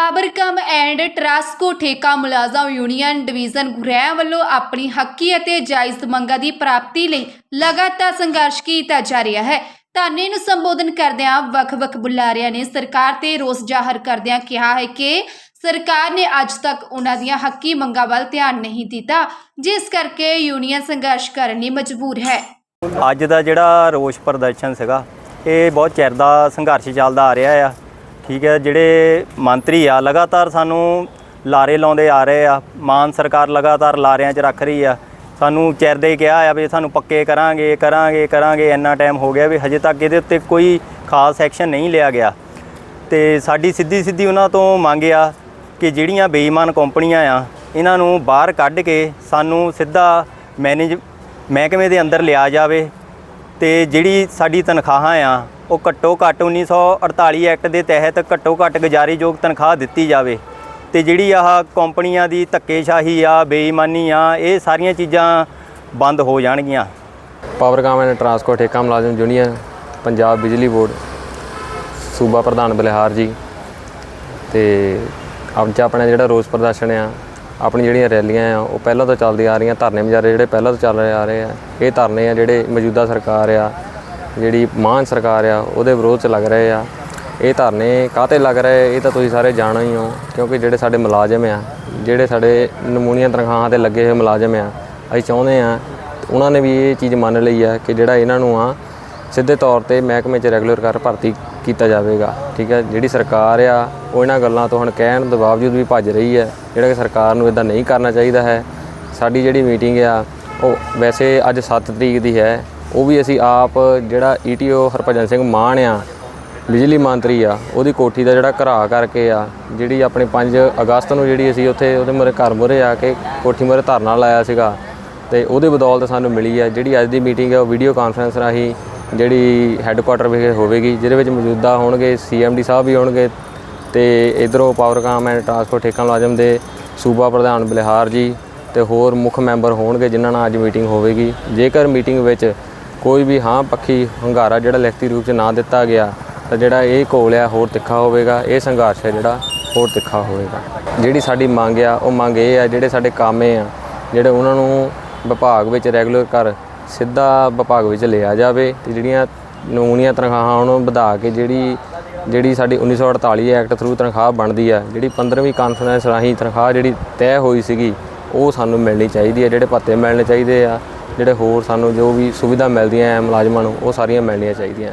ਪਾਵਰਕਮ and ਟਰਾਸਕੋ ਠੇਕਾ ਮੁਲਾਜ਼ਮ union division ਗੁਰੇਆ ਵੱਲੋਂ ਆਪਣੀ ਹੱਕੀ ਅਤੇ ਜਾਇਜ਼ ਮੰਗਾਂ ਦੀ ਪ੍ਰਾਪਤੀ ਲਈ ਲਗਾਤਾਰ ਸੰਘਰਸ਼ ਕੀਤਾ ਜਾ ਰਿਹਾ ਹੈ। ਧਰਨੇ ਨੂੰ ਸੰਬੋਧਨ ਕਰਦਿਆਂ ਵੱਖ-ਵੱਖ ਬੁਲਾਰਿਆਂ ਨੇ ਸਰਕਾਰ ਤੇ ਰੋਸ ਜ਼ਾਹਰ ਕਰਦਿਆਂ ਕਿਹਾ ਹੈ ਕਿ ਸਰਕਾਰ ਨੇ ਅੱਜ ਤੱਕ ਉਹਨਾਂ ਦੀਆਂ ਹੱਕੀ ਮੰਗਾਂ ਵੱਲ ਧਿਆਨ ਨਹੀਂ ਦਿੱਤਾ, ਜਿਸ ਕਰਕੇ ਯੂਨੀਅਨ ਸੰਘਰਸ਼ ਕਰਨ ਲਈ ਮਜਬੂਰ ਹੈ। ਅੱਜ ਦਾ ਜਿਹੜਾ ਰੋਸ ਪ੍ਰਦਰਸ਼ਨ ਸੀਗਾ, ਇਹ ਬਹੁਤ ਚਿਰ ਦਾ ਸੰਘਰਸ਼ ਚੱਲਦਾ ਆ ਰਿਹਾ ਆ। ਠੀਕ ਹੈ, ਜਿਹੜੇ ਮੰਤਰੀ ਆ, ਲਗਾਤਾਰ ਸਾਨੂੰ ਲਾਰੇ ਲਾਉਂਦੇ ਆ ਰਹੇ ਆ, ਮਾਨ ਸਰਕਾਰ ਲਗਾਤਾਰ ਲਾਰਿਆਂ 'ਚ ਰੱਖ ਰਹੀ ਆ। ਸਾਨੂੰ ਚਿਰਦੇ ਕਿਹਾ ਆ ਵੀ ਸਾਨੂੰ ਪੱਕੇ ਕਰਾਂਗੇ ਕਰਾਂਗੇ ਕਰਾਂਗੇ, ਇੰਨਾ ਟਾਈਮ ਹੋ ਗਿਆ ਵੀ ਹਜੇ ਤੱਕ ਇਹਦੇ ਉੱਤੇ ਕੋਈ ਖਾਸ ਐਕਸ਼ਨ ਨਹੀਂ ਲਿਆ ਗਿਆ। ਤੇ ਸਾਡੀ ਸਿੱਧੀ ਸਿੱਧੀ ਉਹਨਾਂ ਤੋਂ ਮੰਗ ਆ ਕਿ ਜਿਹੜੀਆਂ ਬੇਈਮਾਨ ਕੰਪਨੀਆਂ ਆ, ਇਹਨਾਂ ਨੂੰ ਬਾਹਰ ਕੱਢ ਕੇ ਸਾਨੂੰ ਸਿੱਧਾ ਮੈਨੇਜ ਮਹਿਕਮੇ ਦੇ ਅੰਦਰ ਲਿਆ ਜਾਵੇ ਤੇ ਜਿਹੜੀ ਸਾਡੀ ਤਨਖਾਹਾਂ ਆ, ਉਹ ਘੱਟੋ ਘੱਟ 1948 ਐਕਟ ਦੇ ਤਹਿਤ ਘੱਟੋ ਘੱਟ ਗੁਜ਼ਾਰੀਯੋਗ ਤਨਖਾਹ ਦਿੱਤੀ ਜਾਵੇ। ਤੇ ਜਿਹੜੀ ਆਹ ਕੰਪਨੀਆਂ ਦੀ ਧੱਕੇਸ਼ਾਹੀ ਆ, ਬੇਈਮਾਨੀ ਆ, ਇਹ ਸਾਰੀਆਂ ਚੀਜ਼ਾਂ ਬੰਦ ਹੋ ਜਾਣਗੀਆਂ। ਪਾਵਰਕਾਮ ਐਂਡ ਟਰਾਂਸਪੋਰਟ ਠੇਕਾ ਮੁਲਾਜ਼ਮ ਯੂਨੀਅਨ ਪੰਜਾਬ ਬਿਜਲੀ ਬੋਰਡ, ਸੂਬਾ ਪ੍ਰਧਾਨ ਬਲਿਹਾਰ ਜੀ, ਤੇ ਅੱਜ ਆਪਣਾ ਜਿਹੜਾ ਰੋਸ ਪ੍ਰਦਰਸ਼ਨ ਆ ਆਪਣੀ ਜਿਹੜੀਆਂ ਰੈਲੀਆਂ ਆ, ਉਹ ਪਹਿਲਾਂ ਤੋਂ ਚੱਲਦੀਆਂ ਆ ਰਹੀਆਂ, ਧਰਨੇ ਮੁਜ਼ਾਹਰੇ ਜਿਹੜੇ ਪਹਿਲਾਂ ਤੋਂ ਚੱਲ ਰਹੇ ਆ ਰਹੇ ਆ। ਇਹ ਧਰਨੇ ਆ ਜਿਹੜੇ ਮੌਜੂਦਾ ਸਰਕਾਰ ਆ, ਜਿਹੜੀ ਮਾਨ ਸਰਕਾਰ ਆ, ਉਹਦੇ ਵਿਰੋਧ ਚ ਲੱਗ ਰਹੇ ਆ। ਇਹ ਧਰਨੇ ਕਾਹਤੇ ਲੱਗ ਰਹੇ? ਇਹ ਤਾਂ ਤੁਸੀਂ ਸਾਰੇ ਜਾਣੋ ਹੀ ਹੋ, ਕਿਉਂਕਿ ਜਿਹੜੇ ਸਾਡੇ ਮੁਲਾਜ਼ਮ ਆ, ਜਿਹੜੇ ਸਾਡੇ ਨਮੂਨੀਆਂ ਤਨਖਾਹਾਂ ਤੇ ਲੱਗੇ ਹੋਏ ਮੁਲਾਜ਼ਮ ਆ, ਅਸੀਂ ਚਾਹੁੰਦੇ ਆ, ਉਹਨਾਂ ਨੇ ਵੀ ਇਹ ਚੀਜ਼ ਮੰਨ ਲਈ ਆ ਕਿ ਜਿਹੜਾ ਇਹਨਾਂ ਨੂੰ ਆ ਸਿੱਧੇ ਤੌਰ ਤੇ ਮਹਿਕਮੇ 'ਚ ਰੈਗੂਲਰ ਕਰ ਭਰਤੀ ਕੀਤਾ ਜਾਵੇਗਾ, ਠੀਕ ਹੈ? ਜਿਹੜੀ ਸਰਕਾਰ ਆ, ਉਹ ਇਹਨਾਂ ਗੱਲਾਂ ਤੋਂ ਹੁਣ ਕਹਿਣ ਦੇ ਬਾਵਜੂਦ ਵੀ ਭੱਜ ਰਹੀ ਹੈ, ਜਿਹੜਾ ਕਿ ਸਰਕਾਰ ਨੂੰ ਇਦਾਂ ਨਹੀਂ ਕਰਨਾ ਚਾਹੀਦਾ ਹੈ। ਸਾਡੀ ਜਿਹੜੀ ਮੀਟਿੰਗ ਆ, ਉਹ ਵੈਸੇ ਅੱਜ 7 ਤਰੀਕ ਦੀ ਹੈ। ਉਹ ਵੀ ਅਸੀਂ ਆਪ ਜਿਹੜਾ ਈਟੀਓ ਹਰਭਜਨ ਸਿੰਘ ਮਾਨ ਆ, ਬਿਜਲੀ ਮੰਤਰੀ ਆ, ਉਹਦੀ ਕੋਠੀ ਦਾ ਜਿਹੜਾ ਘਰਾ ਕਰਕੇ ਆ, ਜਿਹੜੀ ਆਪਣੇ 5 ਅਗਸਤ ਨੂੰ ਜਿਹੜੀ ਅਸੀਂ ਉੱਥੇ ਉਹਦੇ ਮੂਹਰੇ ਘਰ ਮੂਹਰੇ ਆ ਕੇ ਕੋਠੀ ਮੂਹਰੇ ਧਰਨਾ ਲਾਇਆ ਸੀਗਾ, ਤੇ ਉਹਦੇ ਬਦੌਲਤ ਸਾਨੂੰ ਮਿਲੀ ਆ। ਜਿਹੜੀ ਅੱਜ ਦੀ ਮੀਟਿੰਗ ਆ, ਉਹ ਵੀਡੀਓ ਕਾਨਫਰੰਸ ਰਾਹੀਂ ਜਿਹੜੀ ਹੈੱਡਕੁਆਟਰ ਵਿਖੇ ਹੋਵੇਗੀ, ਜਿਹਦੇ ਵਿੱਚ ਮੌਜੂਦਾ ਹੋਣਗੇ ਸੀਐਮਡੀ ਸਾਹਿਬ ਵੀ ਹੋਣਗੇ ਤੇ ਇਧਰੋਂ ਪਾਵਰਕਾਮ ਐਂਡ ਟਰਾਂਸਪੋਰਟ ਠੇਕਾ ਮੁਲਾਜ਼ਮ ਦੇ ਸੂਬਾ ਪ੍ਰਧਾਨ ਬਲਿਹਾਰ ਜੀ ਤੇ ਹੋਰ ਮੁੱਖ ਮੈਂਬਰ ਹੋਣਗੇ, ਜਿਨ੍ਹਾਂ ਨਾਲ ਅੱਜ ਮੀਟਿੰਗ ਹੋਵੇਗੀ। ਜੇਕਰ ਮੀਟਿੰਗ ਵਿੱਚ ਕੋਈ ਵੀ ਹਾਂ ਪੱਖੀ ਹੰਗਾਰਾ ਜਿਹੜਾ ਲਿਖਤੀ ਰੂਪ 'ਚ ਨਾ ਦਿੱਤਾ ਗਿਆ, ਤਾਂ ਜਿਹੜਾ ਇਹ ਘੋਲ ਆ ਹੋਰ ਤਿੱਖਾ ਹੋਵੇਗਾ, ਇਹ ਸੰਘਰਸ਼ ਹੈ ਜਿਹੜਾ ਹੋਰ ਤਿੱਖਾ ਹੋਵੇਗਾ। ਜਿਹੜੀ ਸਾਡੀ ਮੰਗ ਆ, ਉਹ ਮੰਗ ਇਹ ਆ, ਜਿਹੜੇ ਸਾਡੇ ਕਾਮੇ ਆ, ਜਿਹੜੇ ਉਹਨਾਂ ਨੂੰ ਵਿਭਾਗ ਵਿੱਚ ਰੈਗੂਲਰ ਕਰ ਸਿੱਧਾ ਵਿਭਾਗ ਵਿੱਚ ਲਿਆ ਜਾਵੇ ਤੇ ਜਿਹੜੀਆਂ ਨਮੂਨੀਆਂ ਤਨਖਾਹਾਂ ਉਹਨੂੰ ਵਧਾ ਕੇ ਜਿਹੜੀ ਜਿਹੜੀ ਸਾਡੀ 1948 ਐਕਟ ਥਰੂ ਤਨਖਾਹ ਬਣਦੀ ਆ, ਜਿਹੜੀ 15ਵੀਂ ਕਾਨਫਰੰਸ ਰਾਹੀਂ ਤਨਖਾਹ ਜਿਹੜੀ ਤੈਅ ਹੋਈ ਸੀਗੀ, ਉਹ ਸਾਨੂੰ ਮਿਲਣੀ ਚਾਹੀਦੀ ਹੈ ਜਿਹੜੇ ਭੱਤੇ ਮਿਲਣੇ ਚਾਹੀਦੇ ਆ, ਜਿਹੜੇ ਹੋਰ ਸਾਨੂੰ ਜੋ ਵੀ ਸੁਵਿਧਾ ਮਿਲਦੀਆਂ ਹੈ ਮੁਲਾਜ਼ਮਾਂ ਨੂੰ, ਉਹ ਸਾਰੀਆਂ ਮਿਲਣੀਆਂ ਚਾਹੀਦੀਆਂ।